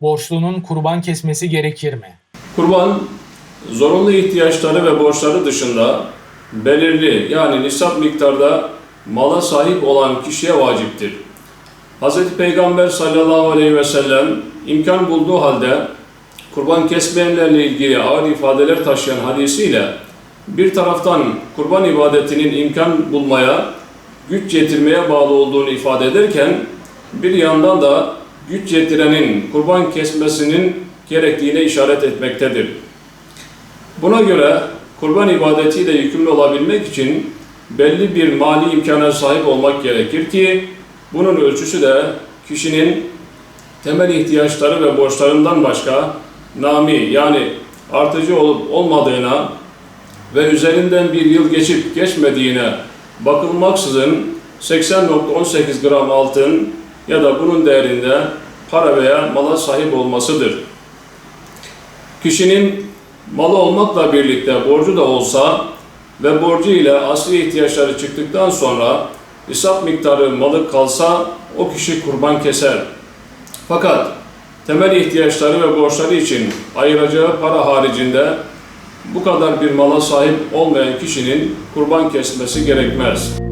Borçlunun kurban kesmesi gerekir mi? Kurban, zorunlu ihtiyaçları ve borçları dışında belirli yani nisap miktarda mala sahip olan kişiye vaciptir. Hz. Peygamber sallallahu aleyhi ve sellem imkan bulduğu halde kurban kesmeyenlerle ilgili ağır ifadeler taşıyan hadisiyle bir taraftan kurban ibadetinin imkan bulmaya, güç yetirmeye bağlı olduğunu ifade ederken bir yandan da güç yetirenin kurban kesmesinin gerektiğine işaret etmektedir. Buna göre kurban ibadetiyle yükümlü olabilmek için belli bir mali imkana sahip olmak gerekir ki bunun ölçüsü de kişinin temel ihtiyaçları ve borçlarından başka nami yani artıcı olup olmadığına ve üzerinden bir yıl geçip geçmediğine bakılmaksızın 80.18 gram altın ya da bunun değerinde para veya mala sahip olmasıdır. Kişinin malı olmakla birlikte borcu da olsa ve borcu ile asli ihtiyaçları çıktıktan sonra nisap miktarı malı kalsa o kişi kurban keser. Fakat temel ihtiyaçları ve borçları için ayıracağı para haricinde bu kadar bir mala sahip olmayan kişinin kurban kesmesi gerekmez.